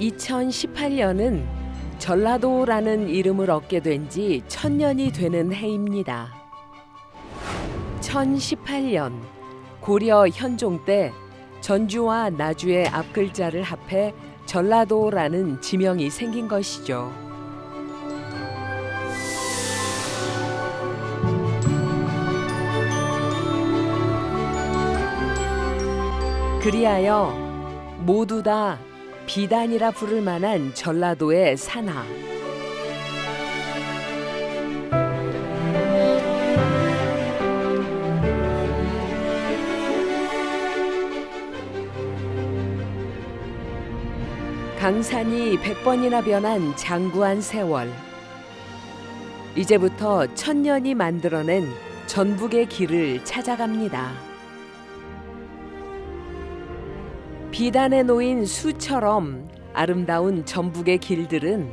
올해 2018년은 전라도라는 이름을 얻게 된 지 천년이 되는 해입니다. 1018년 고려 현종 때 전주와 나주의 앞글자를 합해 전라도라는 지명이 생긴 것이죠. 그리하여 모두 다 비단이라 부를 만한 전라도의 산하. 강산이 백번이나 변한 장구한 세월. 이제부터 천년이 만들어낸 전북의 길을 찾아갑니다. 비단에 놓인 수처럼 아름다운 전북의 길들은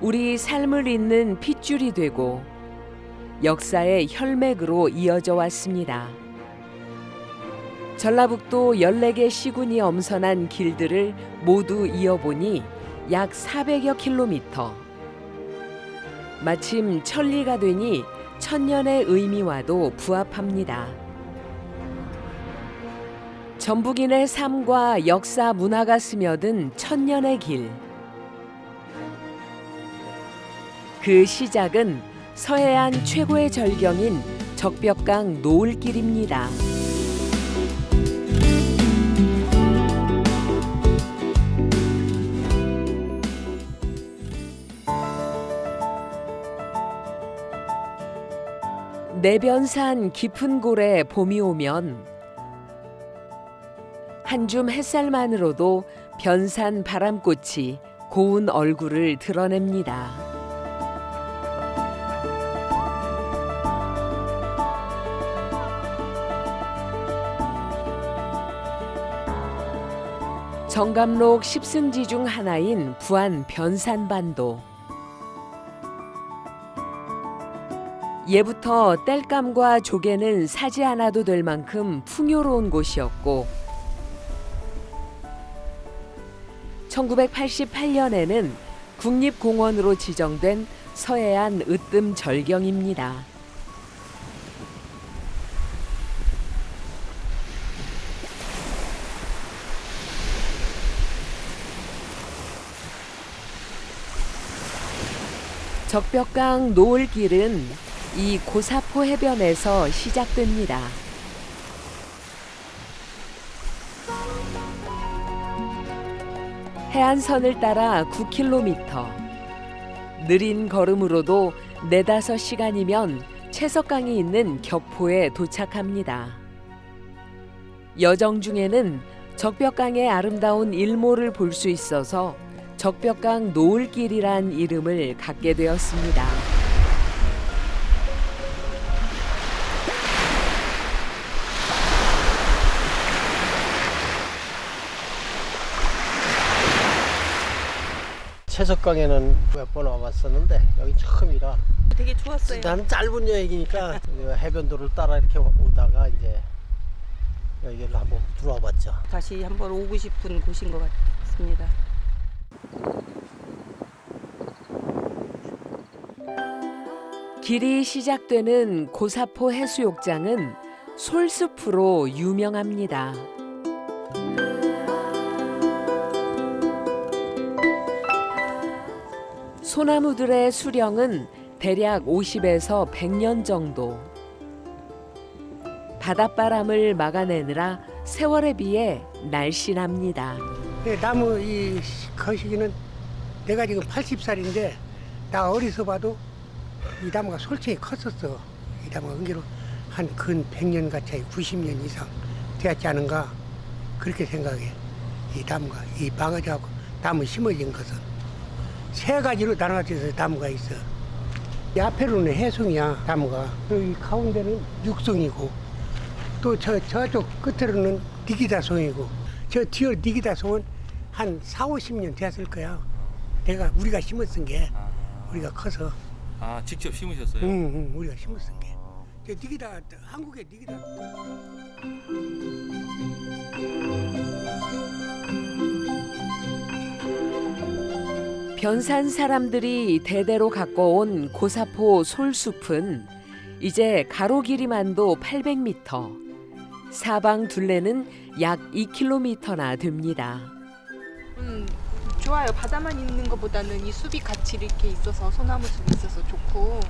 우리 삶을 잇는 핏줄이 되고 역사의 혈맥으로 이어져 왔습니다. 전라북도 14개 시군이 엄선한 길들을 모두 이어보니 약 400여 킬로미터. 마침 천리가 되니 천년의 의미와도 부합합니다. 전북인의 삶과 역사 문화가 스며든 천년의 길. 그 시작은 서해안 최고의 절경인 적벽강 노을길입니다. 내변산 깊은 골에 봄이 오면 한 줌 햇살만으로도 변산 바람꽃이 고운 얼굴을 드러냅니다. 정감록 십승지 중 하나인 부안 변산반도. 예부터 땔감과 조개는 사지 않아도 될 만큼 풍요로운 곳이었고 1988년에는 국립공원으로 지정된 서해안 으뜸 절경입니다. 적벽강 노을길은 이 고사포 해변에서 시작됩니다. 해안선을 따라 9km. 느린 걸음으로도 네다섯 시간이면 채석강이 있는 격포에 도착합니다. 여정 중에는 적벽강의 아름다운 일몰을 볼 수 있어서 적벽강 노을길이란 이름을 갖게 되었습니다. 채석강에는 몇 번 와봤었는데 여기 처음이라 되게 좋았어요. 나는 짧은 여행이니까 그 해변도를 따라 이렇게 오다가 이제 여기를 한번 들어와 봤죠. 다시 한번 오고 싶은 곳인 것 같습니다. 길이 시작되는 고사포 해수욕장은 솔숲으로 유명합니다. 소나무들의 수령은 대략 50에서 100년 정도. 바닷바람을 막아내느라 세월에 비해 날씬합니다. 네, 나무 이 거시기는 내가 지금 80살인데 나 어려서 봐도 이 나무가 솔직히 컸었어. 이 나무가 은기로 한 근 100년 가까이 90년 이상 되었지 않은가 그렇게 생각해. 이 나무가 이 망가져갖고 나무 심어진 것은 세 가지로 나눠져서 나무가 있어. 이 앞에로는 해송이야 나무가. 그리고 이 가운데는 육송이고 또 저 저쪽 끝으로는 니기다송이고 저 뒤에 니기다송은 한 4, 50년 됐을 거야. 내가 우리가 심었은 게 우리가 커서 아 직접 심으셨어요? 응, 응, 우리가 심었은 게. 저 니기다 한국에 니기다 변산 사람들이 대대로 갖고 온 고사포 솔숲은 이제 가로 길이만도 800m, 사방 둘레는 약 2km나 됩니다. 음, 좋아요. 바다만 있는 것보다는 이 숲이 같이 이렇게 있어서 소나무 숲이 있어서 좋고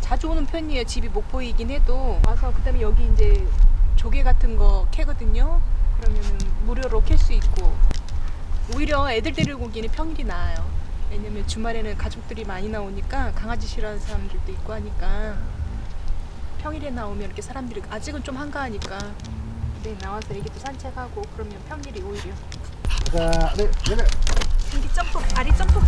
자주 오는 편이에요. 집이 목포이긴 해도 와서 그다음에 여기 이제 조개 같은 거 캐거든요. 그러면은 무료로 캘 수 있고 오히려 애들 데리고 오기는 평일이 나아요. 왜냐면 주말에는 가족들이 많이 나오니까 강아지 싫어하는 사람들도 있고 하니까 평일에 나오면 이렇게 사람들이 아직은 좀 한가하니까 네 나와서 애기도 산책하고 그러면 평일이 오히려 자, 네, 네. 신기 점프, 아리 점프.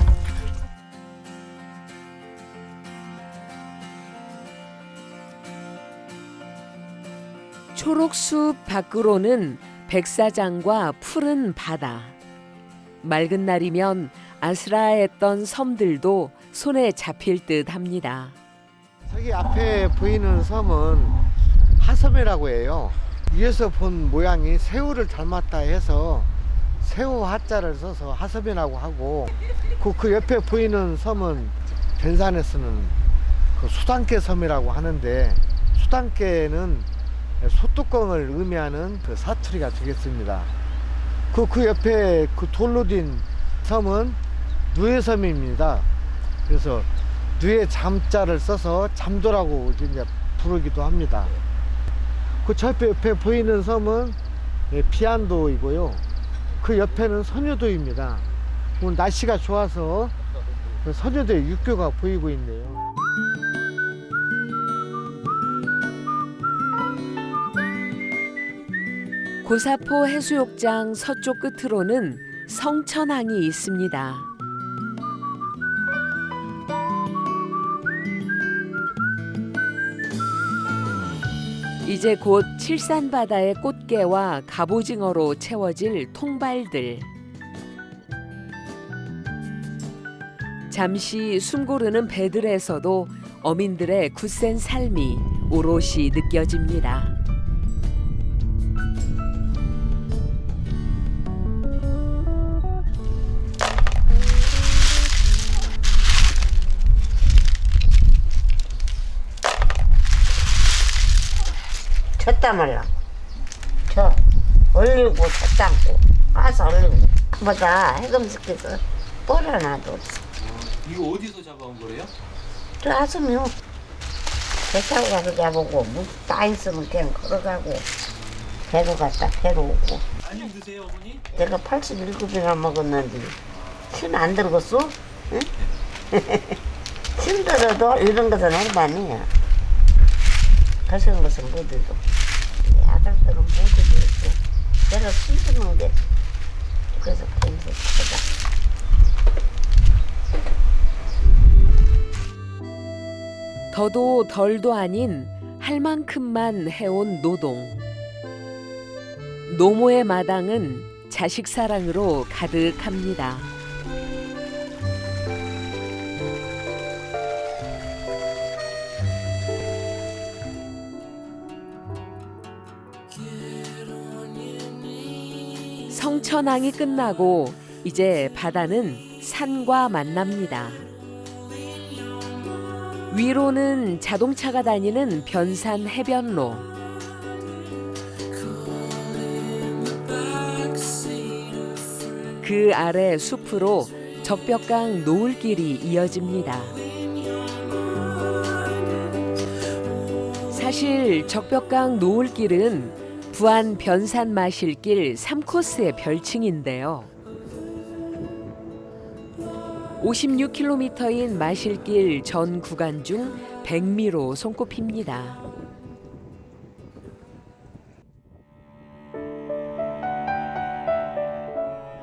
초록숲 밖으로는 백사장과 푸른 바다. 맑은 날이면 아스라했던 섬들도 손에 잡힐 듯 합니다. 저기 앞에 보이는 섬은 하섬이라고 해요. 위에서 본 모양이 새우를 닮았다 해서 새우 하자를 써서 하섬이라고 하고 그, 그 옆에 보이는 섬은 변산에 쓰는 그 수단계 섬이라고 하는데 수단계는 소뚜껑을 의미하는 그 사투리가 되겠습니다. 그, 그 옆에 그 돌로 된 섬은 누에섬입니다. 그래서 누에 잠자를 써서 잠도라고 이제 부르기도 합니다. 그저 옆에, 옆에 보이는 섬은 예, 비안도이고요. 그 옆에는 선유도입니다. 오늘 날씨가 좋아서 그 선유도에 육교가 보이고 있네요. 고사포 해수욕장 서쪽 끝으로는 성천항이 있습니다. 이제 곧 칠산바다의 꽃게와 갑오징어로 채워질 통발들. 잠시 숨고르는 배들에서도 어민들의 굳센 삶이 오롯이 느껴집니다. 쳤다 말라고. 쳐. 올리고 쳤다고. 가서 올리고. 보다 해금스께서 뽀려놔도 이거 어디서 잡아온 거래요? 저 아스미요. 배 타고 가서 잡고 물다 있으면 그냥 걸어가고 배로 갔다 배로 오고. 안 힘드세요 어머니? 내가 87이나 먹었는데 힘안 들었어? 응? 힘들어도 이런 것은 얼마니야. 그런 것은 못해도 아들들은 못해도 있고 내가 힘드는 게 그래서 하다. 더도 덜도 아닌 할 만큼만 해온 노동. 노모의 마당은 자식 사랑으로 가득합니다. 천항이 끝나고 이제 바다는 산과 만납니다. 위로는 자동차가 다니는 변산 해변로. 그 아래 숲으로 적벽강 노을길이 이어집니다. 사실 적벽강 노을길은 부안 변산 마실길 3코스의 별칭인데요. 56km인 마실길 전 구간 중 100미로 손꼽힙니다.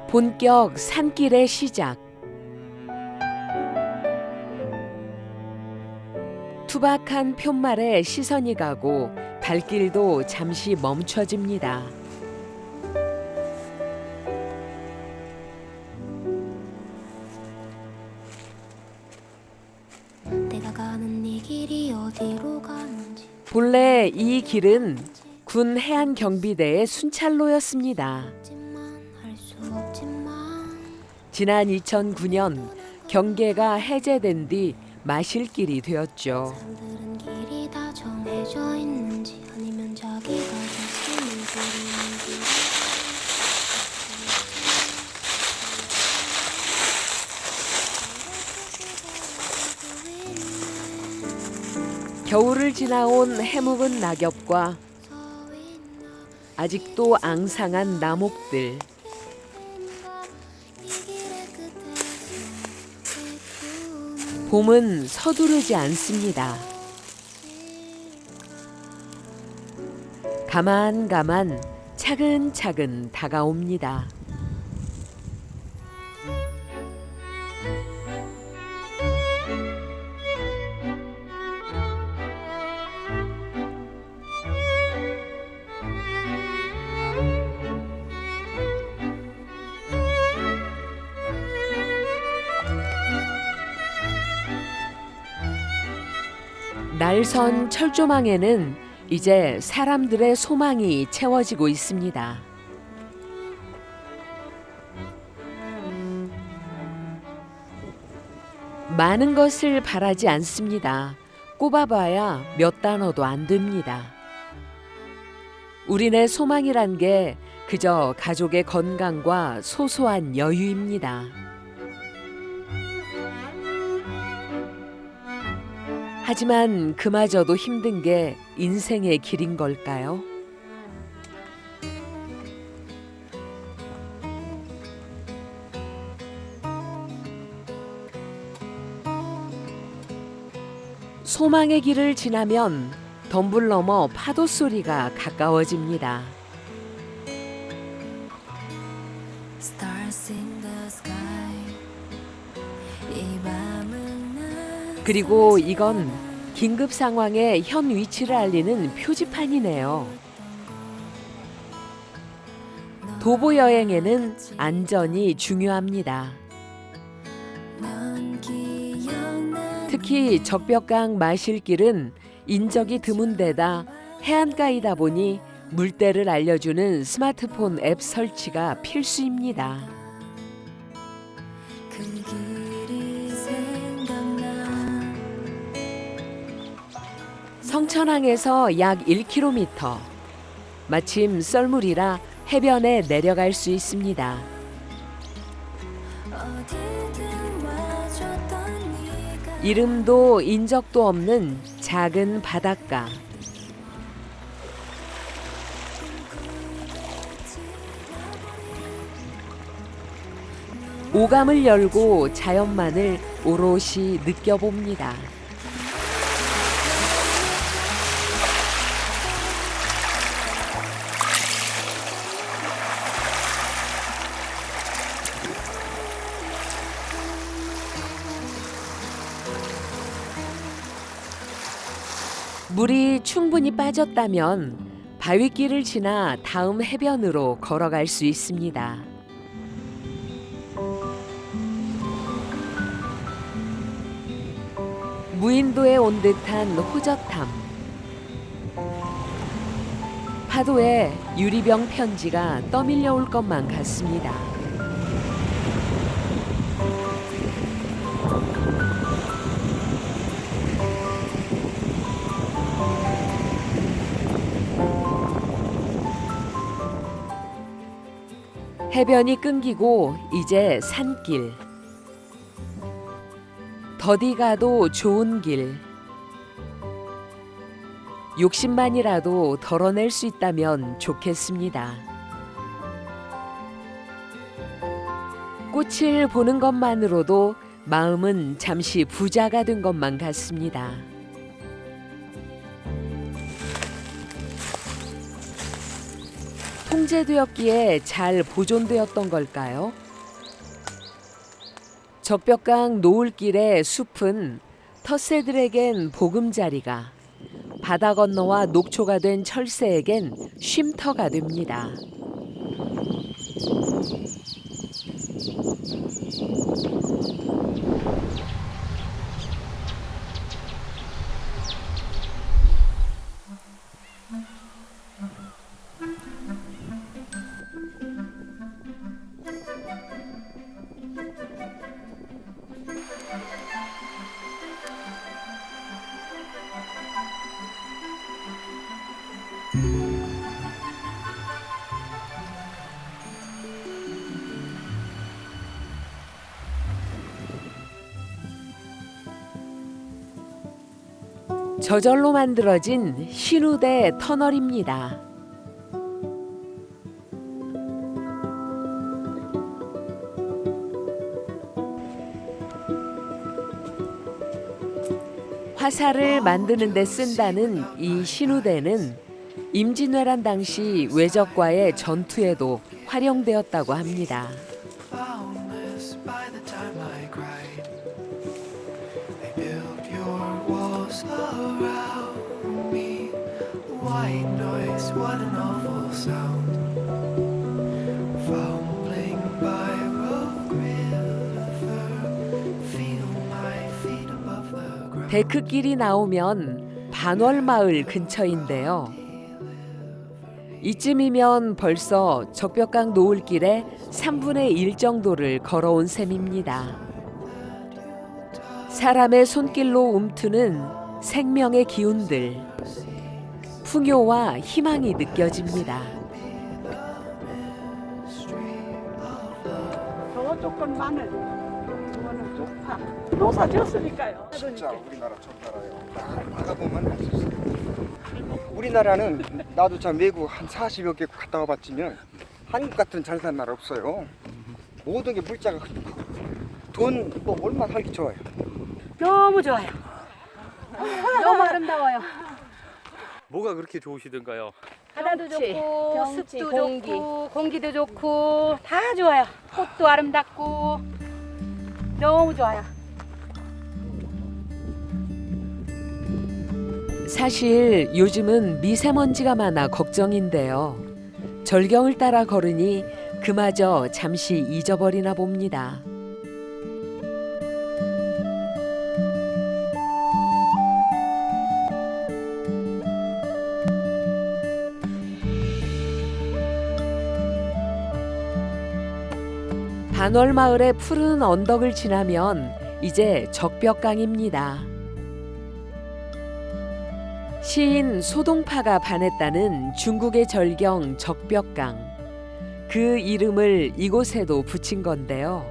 본격 산길의 시작. 투박한 푯말에 시선이 가고 발길도 잠시 멈춰집니다. 내가 가는 이 길이 어디로 가는지 본래 이 길은 군 해안 경비대의 순찰로였습니다. 알지만 알수 없지만 지난 2009년 경계가 해제된 뒤 마실 길이 되었죠. 사람들은 길이 다 정해져 있는지 아니면 자기가 자신을 부르는지 겨울을 지나온 해묵은 낙엽과 아직도 앙상한 나목들. 봄은 서두르지 않습니다. 가만 가만 차근차근 다가옵니다. 날선 철조망에는 이제 사람들의 소망이 채워지고 있습니다. 많은 것을 바라지 않습니다. 꼽아봐야 몇 단어도 안 됩니다. 우리네 소망이란 게 그저 가족의 건강과 소소한 여유입니다. 하지만 그마저도 힘든 게 인생의 길인 걸까요? 소망의 길을 지나면 덤불 넘어 파도 소리가 가까워집니다. 그리고 이건 긴급 상황의 현 위치를 알리는 표지판이네요. 도보 여행에는 안전이 중요합니다. 특히 적벽강 마실길은 인적이 드문 데다 해안가이다 보니 물때를 알려주는 스마트폰 앱 설치가 필수입니다. 성천항에서 약 1km. 마침 썰물이라 해변에 내려갈 수 있습니다. 이름도 인적도 없는 작은 바닷가. 오감을 열고 자연만을 오롯이 느껴봅니다. 물이 충분히 빠졌다면 바위길을 지나 다음 해변으로 걸어갈 수 있습니다. 무인도에 온 듯한 호젓함. 파도에 유리병 편지가 떠밀려 올 것만 같습니다. 해변이 끊기고 이제 산길. 더디 가도 좋은 길. 욕심만이라도 덜어낼 수 있다면 좋겠습니다. 꽃을 보는 것만으로도 마음은 잠시 부자가 된 것만 같습니다. 통제되었기에 잘 보존되었던 걸까요? 적벽강 노을길의 숲은 텃새들에겐 보금자리가, 바다 건너와 녹초가 된 철새에겐 쉼터가 됩니다. 저절로 만들어진 신우대 터널입니다. 화살을 만드는 데 쓴다는 이 신우대는 임진왜란 당시 외적과의 전투에도 활용되었다고 합니다. 데크길이 나오면 반월마을 근처인데요. 이쯤이면 벌써 적벽강 노을길의 3분의 1 정도를 걸어온 셈입니다. 사람의 손길로 움트는 생명의 기운들, 풍요와 희망이 느껴집니다. 저거 조건 마늘, 이거는 쪽파. 농사 지었으니까요. 진짜 우리나라 첫 나라요. 나가보면 알 수 있어요. 우리나라는 나도 참 외국 한 40여 개 갔다 와봤지만 한국 같은 잘 사는 나라 없어요. 모든 게 물자가 돈 뭐 얼마 살기 좋아요. 너무 좋아요. 너무 아름다워요. 뭐가 그렇게 좋으시던가요? 바다도 좋고 습도 좋고 공기도 좋고 다 좋아요. 꽃도 아름답고 너무 좋아요. 사실 요즘은 미세먼지가 많아 걱정인데요. 절경을 따라 걸으니 그마저 잠시 잊어버리나 봅니다. 반월마을의 푸른 언덕을 지나면 이제 적벽강입니다. 시인 소동파가 반했다는 중국의 절경 적벽강. 그 이름을 이곳에도 붙인 건데요.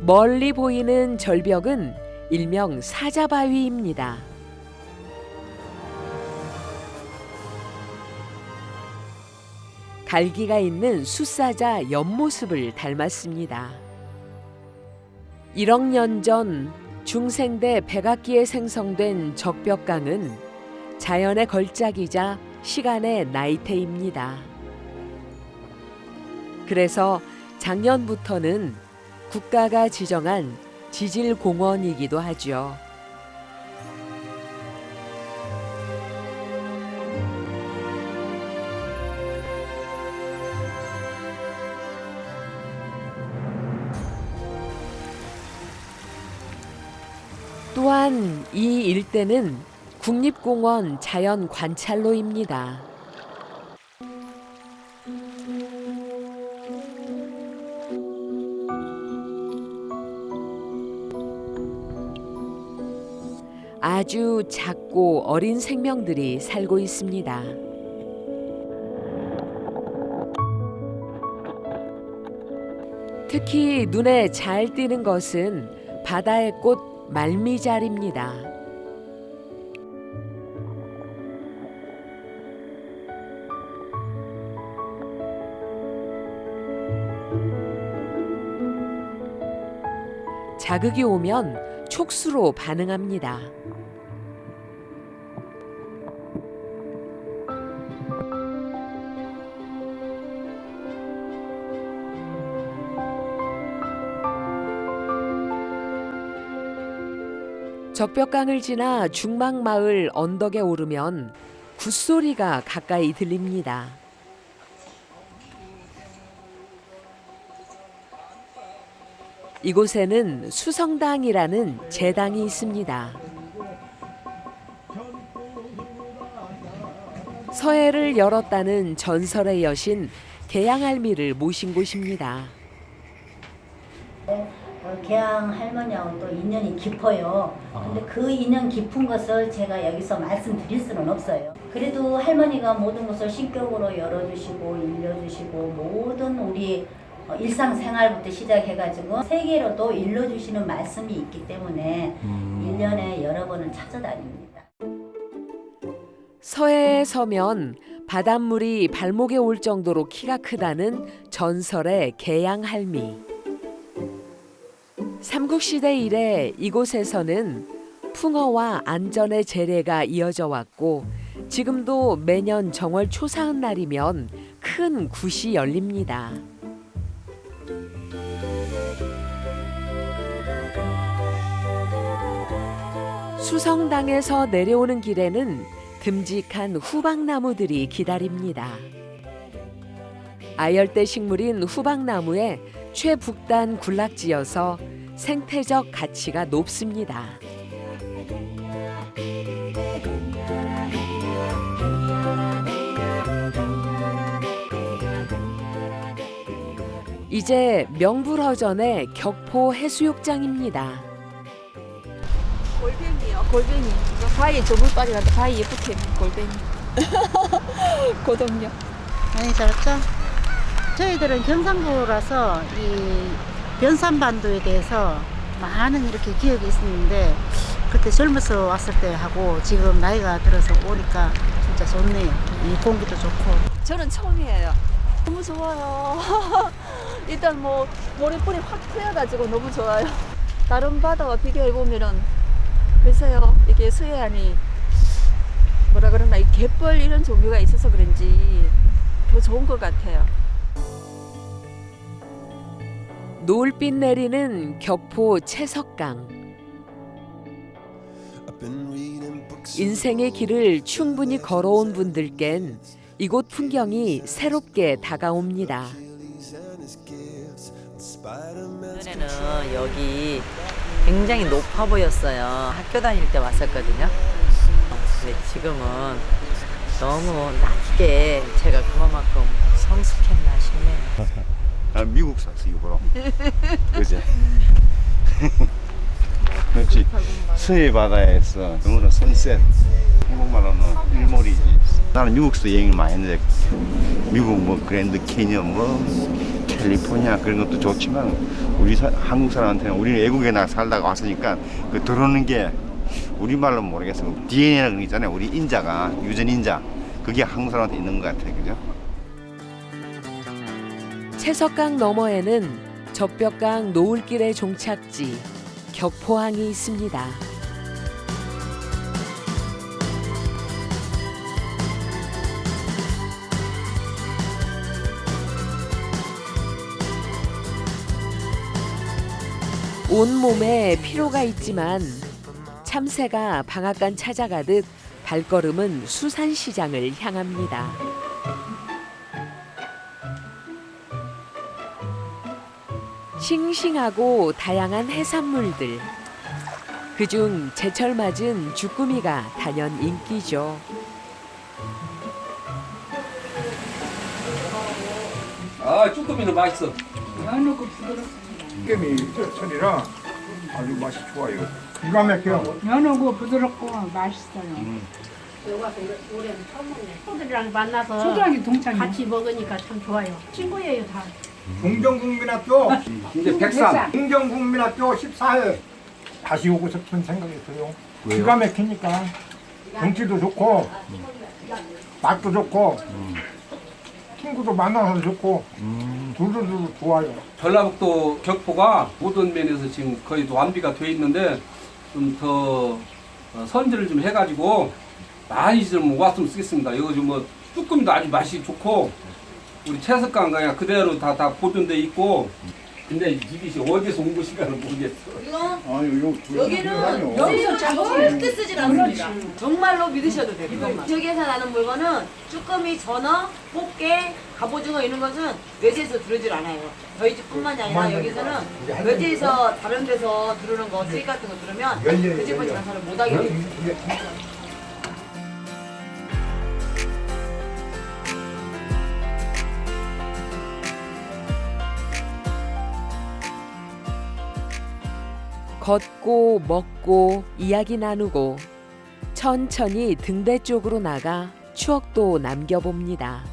멀리 보이는 절벽은 일명 사자바위입니다. 갈기가 있는 숫사자 옆모습을 닮았습니다. 1억 년 전 중생대 백악기에 생성된 적벽강은 자연의 걸작이자 시간의 나이테입니다. 그래서 작년부터는 국가가 지정한 지질공원이기도 하죠. 또한 이 일대는 국립공원 자연 관찰로입니다. 아주 작고 어린 생명들이 살고 있습니다. 특히 눈에 잘 띄는 것은 바다의 꽃 말미잘입니다. 자극이 오면 촉수로 반응합니다. 적벽강을 지나 중막마을 언덕에 오르면 굿소리가 가까이 들립니다. 이곳에는 수성당이라는 제당이 있습니다. 서해를 열었다는 전설의 여신 개양할미를 모신 곳입니다. 어, 개양 할머니하고 또 인연이 깊어요. 근데 그 인연 깊은 것을 제가 여기서 말씀드릴 수는 없어요. 그래도 할머니가 모든 것을 신격으로 열어주시고 일려주시고 모든 우리 어, 일상생활부터 시작해가지고 세계로도 일러주시는 말씀이 있기 때문에 일년에 여러 번을 찾아다닙니다. 서해에 서면 바닷물이 발목에 올 정도로 키가 크다는 전설의 개양 할미. 삼국시대 이래 이곳에서는 풍어와 안전의 재래가 이어져 왔고 지금도 매년 정월 초사은 날이면 큰 굿이 열립니다. 수성당에서 내려오는 길에는 듬직한 후박나무들이 기다립니다. 아열대 식물인 후박나무에 최북단 군락지여서 생태적 가치가 높습니다. 이제 명불허전의 격포 해수욕장입니다. 골뱅이요, 골뱅이. 바위에 조물빨이 가는데 바위 예쁘게 골뱅이. 고동력. 많이 자랐죠? 저희들은 경상도라서 이 변산반도에 대해서 많은 이렇게 기억이 있었는데 그때 젊어서 왔을 때 하고 지금 나이가 들어서 오니까 진짜 좋네요. 이 공기도 좋고. 저는 처음이에요. 너무 좋아요. 일단 뭐 모래뿌리 확 트여가지고 너무 좋아요. 다른 바다와 비교해 보면은 글쎄요 이게 수해안이 뭐라 그러나 이 갯벌 이런 종류가 있어서 그런지 더 좋은 것 같아요. 노을빛 내리는 격포 채석강. 인생의 길을 충분히 걸어온 분들겐 이곳 풍경이 새롭게 다가옵니다. 전에는 여기 굉장히 높아 보였어요. 학교 다닐 때 왔었거든요. 근데 지금은 너무 낮게 제가 그만큼 성숙했나 싶네요. 아, 미국 샀어 이거로. 그지? 그렇지. 서해 바다에서 너무나 선셋. 한국말로는 일몰이지. 나는 미국에서 여행을 많이 했는데 미국 뭐 그랜드 캐니언 뭐 캘리포니아 그런 것도 좋지만 우리 사- 한국 사람한테는 우리는 외국에 나 살다가 왔으니까 그 들어오는 게 우리말로 모르겠어. DNA라는 거 있잖아요. 우리 인자가 유전 인자. 그게 한국 사람한테 있는 것 같아요. 그죠? 채석강 너머에는 적벽강 노을길의 종착지 격포항이 있습니다. 온몸에 피로가 있지만 참새가 방앗간 찾아가듯 발걸음은 수산시장을 향합니다. 싱싱하고 다양한 해산물들. 그중 제철 맞은 주꾸미가 단연 인기죠. 아 쭈꾸미는 맛있어. 연어고 부드럽습니다. 깨미 천이라 아주 맛이 좋아요. 기가 막혀요. 연어고 부드럽고 맛있어요. 올해는 처음 먹네. 친구들이랑 만나서 초등학교 동창이요. 같이 먹으니까 참 좋아요. 친구예요 다. 동정국민학교 이제 백삼. 동정국민학교 14회 다시 오고 싶은 생각이 들어요. 왜요? 기가 막히니까 경치도 좋고 맛도 좋고 친구도 만나서 좋고 두루두루 좋아요. 전라북도 격포가 모든 면에서 지금 거의 완비가 돼 있는데 좀 더 선제를 좀 해가지고 많이 좀 왔으면 쓰겠습니다. 여기 좀뭐 쭈꾸미도 아주 맛이 좋고 우리 채석강 그냥 그대로 다 다 보존돼 있고 근데 이것이 어디서 온 것인가는 모르겠어. 아유, 요, 여기는 여기서 절대 쓰질 않습니다. 정말로 믿으셔도 돼요. 이것만. 지역에서 나는 물건은 쭈꾸미, 전어, 꽃게, 갑오징어 이런 것은 외지에서 들어오질 않아요. 저희 집뿐만이 아니라 여기서는 외지에서 다른 데서 들어오는 거 수익 같은 거 들으면 그 집은 장사를 못 하게 돼요. 걷고 먹고 이야기 나누고 천천히 등대 쪽으로 나가 추억도 남겨봅니다.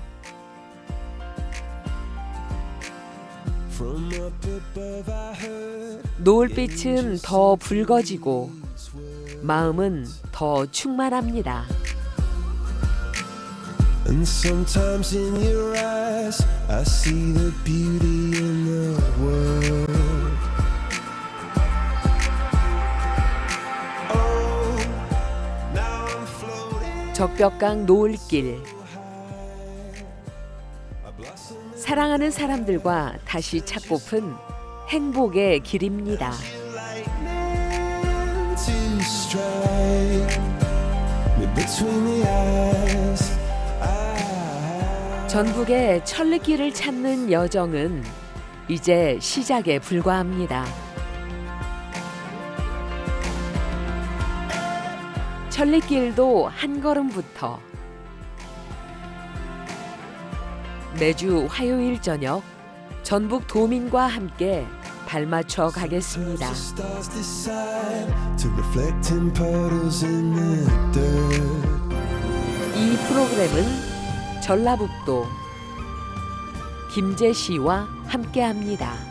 노을빛은 더 붉어지고 마음은 더 충만합니다. And sometimes in your eyes, I see the beauty in the world. 적벽강 노을길 사랑하는 사람들과 다시 찾고픈 행복의 길입니다. 전국의 천리길을 찾는 여정은 이제 시작에 불과합니다. 천리길도 한 걸음부터 매주 화요일 저녁 전북 도민과 함께 발맞춰 가겠습니다. 이 프로그램은 전라북도 김제시와 함께합니다.